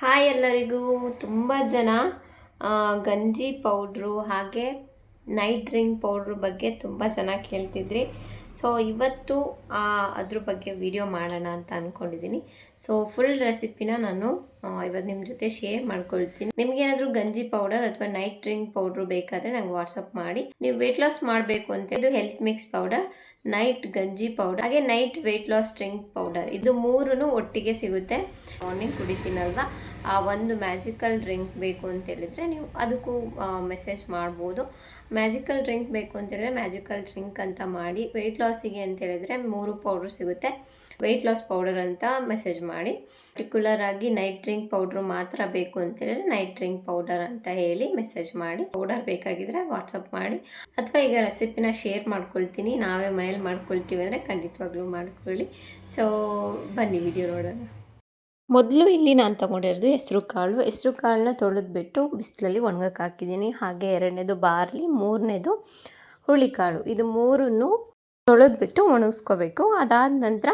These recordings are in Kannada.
ಹಾಯ್ ಎಲ್ಲರಿಗೂ. ತುಂಬ ಜನ ಗಂಜಿ ಪೌಡ್ರು ಹಾಗೆ ನೈಟ್ ಡ್ರಿಂಕ್ ಪೌಡ್ರ್ ಬಗ್ಗೆ ತುಂಬ ಜನ ಕೇಳ್ತಿದ್ರಿ. ಸೊ ಇವತ್ತು ಅದ್ರ ಬಗ್ಗೆ ವಿಡಿಯೋ ಮಾಡೋಣ ಅಂತ ಅಂದ್ಕೊಂಡಿದ್ದೀನಿ ಸೊ ಫುಲ್ ರೆಸಿಪಿನ ನಾನು ಇವತ್ತು ನಿಮ್ಮ ಜೊತೆ ಶೇರ್ ಮಾಡ್ಕೊಳ್ತೀನಿ. ನಿಮ್ಗೇನಾದರೂ ಗಂಜಿ ಪೌಡರ್ ಅಥವಾ ನೈಟ್ ಡ್ರಿಂಕ್ ಪೌಡ್ರು ಬೇಕಾದರೆ ನಂಗೆ ವಾಟ್ಸಪ್ ಮಾಡಿ. ನೀವು ವೆಯ್ಟ್ ಲಾಸ್ ಮಾಡಬೇಕು ಅಂತ ಇದು ಹೆಲ್ತ್ ಮಿಕ್ಸ್ ಪೌಡರ್ ನೈಟ್ ಗಂಜಿ ಪೌಡರ್ ಹಾಗೆ night weight loss drink powder ಇದು ಮೂರೂ ಒಟ್ಟಿಗೆ ಸಿಗುತ್ತೆ. ಮಾರ್ನಿಂಗ್ ಕುಡಿತೀನಲ್ವಾ? ಆ ಒಂದು ಮ್ಯಾಜಿಕಲ್ ಡ್ರಿಂಕ್ ಬೇಕು ಅಂತ ಹೇಳಿದ್ರೆ ನೀವು ಅದಕ್ಕೂ ಮೆಸೇಜ್ ಮಾಡ್ಬೋದು. ಮ್ಯಾಜಿಕಲ್ ಡ್ರಿಂಕ್ ಬೇಕು ಅಂತ ಹೇಳಿದ್ರೆ ಮ್ಯಾಜಿಕಲ್ ಡ್ರಿಂಕ್ ಅಂತ ಮಾಡಿ. ವೆಯ್ಟ್ ಲಾಸಿಗೆ ಅಂತ ಹೇಳಿದ್ರೆ ಮೂರು ಪೌಡ್ರ್ ಸಿಗುತ್ತೆ. ವೆಯ್ಟ್ ಲಾಸ್ ಪೌಡರ್ ಅಂತ ಮೆಸೇಜ್ ಮಾಡಿ. ಪರ್ಟಿಕ್ಯುಲರ್ ಆಗಿ ನೈಟ್ ಡ್ರಿಂಕ್ ಪೌಡ್ರು ಮಾತ್ರ ಬೇಕು ಅಂತ ಹೇಳಿದ್ರೆ ನೈಟ್ ಡ್ರಿಂಕ್ ಪೌಡರ್ ಅಂತ ಹೇಳಿ ಮೆಸೇಜ್ ಮಾಡಿ. ಪೌಡರ್ ಬೇಕಾಗಿದ್ರೆ ವಾಟ್ಸಪ್ ಮಾಡಿ. ಅಥವಾ ಈಗ ರೆಸಿಪಿನ ಶೇರ್ ಮಾಡ್ಕೊಳ್ತೀನಿ. ನಾವೇ ಮನೇಲಿ ಮಾಡ್ಕೊಳ್ತೀವಿ ಅಂದರೆ ಖಂಡಿತವಾಗ್ಲೂ ಮಾಡ್ಕೊಳ್ಳಿ. ಸೊ ಬನ್ನಿ ವಿಡಿಯೋ ನೋಡೋಣ. ಮೊದಲು ಇಲ್ಲಿ ನಾನು ತೊಗೊಂಡಿರೋದು ಹೆಸರು ಕಾಳು. ಹೆಸರು ಕಾಳನ್ನ ತೊಳೆದ್ಬಿಟ್ಟು ಬಿಸಿಲಲ್ಲಿ ಒಣಗಕ್ಕೆ ಹಾಕಿದ್ದೀನಿ. ಹಾಗೆ ಎರಡನೇದು ಬಾರ್ಲಿ, ಮೂರನೇದು ಹುರುಳಿಕಾಳು. ಇದು ಮೂರನ್ನು ತೊಳೆದ್ಬಿಟ್ಟು ಒಣಗಿಸ್ಕೋಬೇಕು. ಅದಾದ ನಂತರ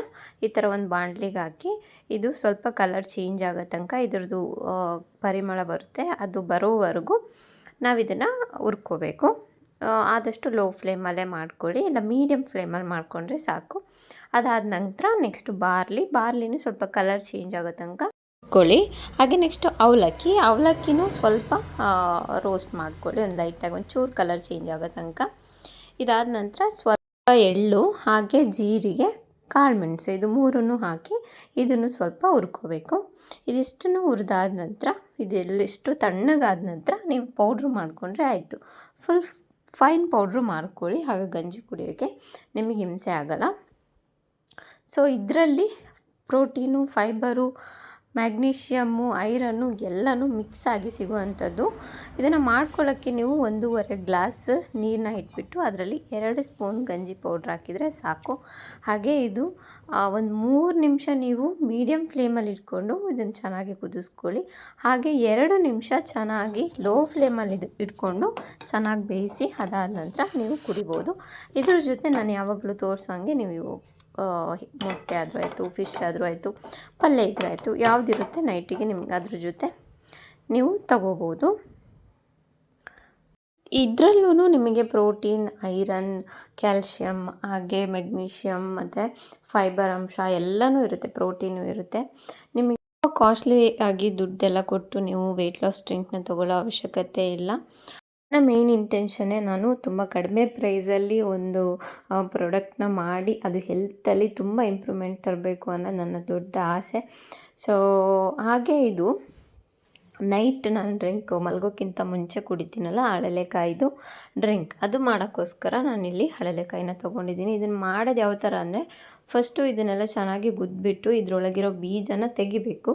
ಈ ಥರ ಒಂದು ಬಾಣಲಿಗೆ ಹಾಕಿ ಇದು ಸ್ವಲ್ಪ ಕಲರ್ ಚೇಂಜ್ ಆಗೋ ತನಕ ಇದ್ರದ್ದು ಪರಿಮಳ ಬರುತ್ತೆ. ಅದು ಬರೋವರೆಗೂ ನಾವು ಇದನ್ನು ಹುರ್ಕೋಬೇಕು. ಆದಷ್ಟು ಲೋ ಫ್ಲೇಮಲ್ಲೇ ಮಾಡ್ಕೊಳ್ಳಿ. ಇಲ್ಲ ಮೀಡಿಯಮ್ ಫ್ಲೇಮಲ್ಲಿ ಮಾಡಿಕೊಂಡ್ರೆ ಸಾಕು. ಅದಾದ ನಂತರ ನೆಕ್ಸ್ಟ್ ಬಾರ್ಲಿ, ಬಾರ್ಲಿನೂ ಸ್ವಲ್ಪ ಕಲರ್ ಚೇಂಜ್ ಆಗೋ ತನಕ ಕೊಳ್ಳಿ ಹಾಗೆ ನೆಕ್ಸ್ಟ್ ಅವಲಕ್ಕಿ. ಅವಲಕ್ಕಿನೂ ಸ್ವಲ್ಪ ರೋಸ್ಟ್ ಮಾಡ್ಕೊಳ್ಳಿ. ಒಂದು ಲೈಟಾಗಿ ಒಂದು ಚೂರು ಕಲರ್ ಚೇಂಜ್ ಆಗೋ ತನಕ. ಇದಾದ ನಂತರ ಸ್ವಲ್ಪ ಎಳ್ಳು, ಹಾಗೆ ಜೀರಿಗೆ ಕಾಳುಮೆಣಸು ಇದು ಮೂರನ್ನು ಹಾಕಿ ಇದನ್ನು ಸ್ವಲ್ಪ ಹುರ್ಕೋಬೇಕು. ಇದಿಷ್ಟನ್ನು ಹುರಿದಾದ ನಂತರ ಇದೆಲ್ಲಿಷ್ಟು ತಣ್ಣಗಾದ ನಂತರ ನೀವು ಪೌಡ್ರ್ ಮಾಡಿಕೊಂಡ್ರೆ ಆಯಿತು. ಫುಲ್ ಫೈನ್ ಪೌಡ್ರು ಮಾಡ್ಕೊಳ್ಳಿ, ಹಾಗೆ ಗಂಜಿ ಕುಡಿಯೋಕ್ಕೆ ನಿಮಗೆ ಹಿಂಸೆ ಆಗಲ್ಲ. ಸೊ, ಇದರಲ್ಲಿ ಪ್ರೋಟೀನು, ಫೈಬರು ಮ್ಯಾಗ್ನೀಷಿಯಮ್ಮು, ಐರನ್ನು ಎಲ್ಲನೂ ಮಿಕ್ಸ್ ಆಗಿ ಸಿಗುವಂಥದ್ದು. ಇದನ್ನು ಮಾಡ್ಕೊಳ್ಳೋಕ್ಕೆ ನೀವು ಒಂದೂವರೆ ಗ್ಲಾಸ್ ನೀರನ್ನ ಇಟ್ಬಿಟ್ಟು ಅದರಲ್ಲಿ ಎರಡು ಸ್ಪೂನ್ ಗಂಜಿ ಪೌಡ್ರ್ ಹಾಕಿದರೆ ಸಾಕು. ಹಾಗೆ ಇದು ಒಂದು ಮೂರು ನಿಮಿಷ ನೀವು ಮೀಡಿಯಮ್ ಫ್ಲೇಮಲ್ಲಿ ಇಟ್ಕೊಂಡು ಇದನ್ನು ಚೆನ್ನಾಗಿ ಕುದಿಸ್ಕೊಳ್ಳಿ. ಹಾಗೆ ಎರಡು ನಿಮಿಷ ಚೆನ್ನಾಗಿ ಲೋ ಫ್ಲೇಮಲ್ಲಿ ಇದು ಇಟ್ಕೊಂಡು ಚೆನ್ನಾಗಿ ಬೇಯಿಸಿ ಅದಾದ ನಂತರ ನೀವು ಕುಡಿಬೋದು. ಇದ್ರ ಜೊತೆ ನಾನು ಯಾವಾಗಲೂ ತೋರಿಸೋ ಹಂಗೆ ನೀವು ಮೊಟ್ಟೆ ಆದರೂ ಆಯಿತು ಫಿಶ್ ಆದರೂ ಆಯಿತು, ಪಲ್ಯ ಇದ್ರೂ ಆಯಿತು, ಯಾವುದಿರುತ್ತೆ ನೈಟಿಗೆ ನಿಮ್ಗೆ ಅದ್ರ ಜೊತೆ ನೀವು ತಗೋಬೋದು. ಇದರಲ್ಲೂ ನಿಮಗೆ ಪ್ರೋಟೀನ್, ಐರನ್ ಕ್ಯಾಲ್ಶಿಯಮ್ ಹಾಗೆ ಮೆಗ್ನೀಷಿಯಮ್ ಮತ್ತು ಫೈಬರ್ ಅಂಶ ಎಲ್ಲನೂ ಇರುತ್ತೆ, ಪ್ರೋಟೀನು ಇರುತ್ತೆ. ನಿಮಗೆ ಕಾಸ್ಟ್ಲಿ ಆಗಿ ದುಡ್ಡೆಲ್ಲ ಕೊಟ್ಟು ನೀವು ವೆಯ್ಟ್ ಲಾಸ್ ಡ್ರಿಂಕ್ನ ತಗೊಳ್ಳೋ ಅವಶ್ಯಕತೆ ಇಲ್ಲ. ನನ್ನ ಮೇನ್ ಇಂಟೆನ್ಷನ್ನೇ ನಾನು ತುಂಬ ಕಡಿಮೆ ಪ್ರೈಸಲ್ಲಿ ಒಂದು ಪ್ರಾಡಕ್ಟ್ನ ಮಾಡಿ ಅದು ಹೆಲ್ತಲ್ಲಿ ತುಂಬ ಇಂಪ್ರೂವ್ಮೆಂಟ್ ತರಬೇಕು ಅನ್ನೋದು ನನ್ನ ದೊಡ್ಡ ಆಸೆ. ಸೊ ಹಾಗೆ ಇದು. ನೈಟ್ ನಾನು ಡ್ರಿಂಕ್ ಮಲಗೋಕ್ಕಿಂತ ಮುಂಚೆ ಕುಡಿತೀನಲ್ಲ, ಹಳಲೆಕಾಯಿದು ಡ್ರಿಂಕ್. ಅದು ಮಾಡೋಕ್ಕೋಸ್ಕರ ನಾನಿಲ್ಲಿ ಹಳಲೆಕಾಯಿನ ತೊಗೊಂಡಿದ್ದೀನಿ. ಇದನ್ನು ಮಾಡೋದು ಯಾವ ಥರ ಅಂದರೆ ಫಸ್ಟು ಇದನ್ನೆಲ್ಲ ಚೆನ್ನಾಗಿ ಗುದ್ಬಿಟ್ಟು ಇದರೊಳಗಿರೋ ಬೀಜನ ತೆಗಿಬೇಕು.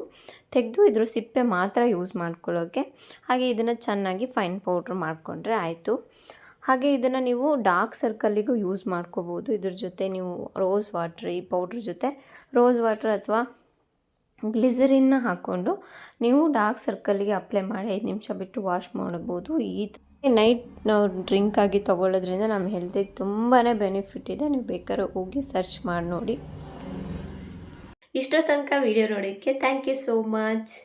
ತೆಗೆದು ಇದ್ರ ಸಿಪ್ಪೆ ಮಾತ್ರ ಯೂಸ್ ಮಾಡ್ಕೊಳ್ಳೋಕ್ಕೆ ಹಾಗೆ ಇದನ್ನು ಚೆನ್ನಾಗಿ ಫೈನ್ ಪೌಡ್ರ್ ಮಾಡಿಕೊಂಡ್ರೆ ಆಯಿತು. ಹಾಗೆ ಇದನ್ನು ನೀವು ಡಾರ್ಕ್ ಸರ್ಕಲ್ಲಿಗೂ ಯೂಸ್ ಮಾಡ್ಕೋಬೋದು. ಇದ್ರ ಜೊತೆ ನೀವು ರೋಸ್ ವಾಟ್ರ್ ಈ ಪೌಡ್ರ್ ಜೊತೆ. ರೋಸ್ ವಾಟ್ರ್ ಅಥವಾ ಗ್ಲಿಸರಿನ್ನ ಹಾಕ್ಕೊಂಡು ನೀವು ಡಾರ್ಕ್ ಸರ್ಕಲ್ಗೆ ಅಪ್ಲೈ ಮಾಡಿ ಐದು ನಿಮಿಷ ಬಿಟ್ಟು ವಾಶ್ ಮಾಡ್ಬೋದು ಈ ನೈಟ್ ನಾವು ಡ್ರಿಂಕ್ ಆಗಿ ತೊಗೊಳ್ಳೋದ್ರಿಂದ ನಮ್ಮ ಹೆಲ್ತಿಗೆ ತುಂಬಾ ಬೆನಿಫಿಟ್ ಇದೆ. ನೀವು ಬೇಕಾದ್ರೆ ಹೋಗಿ ಸರ್ಚ್ ಮಾಡಿ ನೋಡಿ. ಇಷ್ಟೋ ತನಕ ವಿಡಿಯೋ ನೋಡೋಕ್ಕೆ ಥ್ಯಾಂಕ್ ಯು ಸೋ ಮಚ್.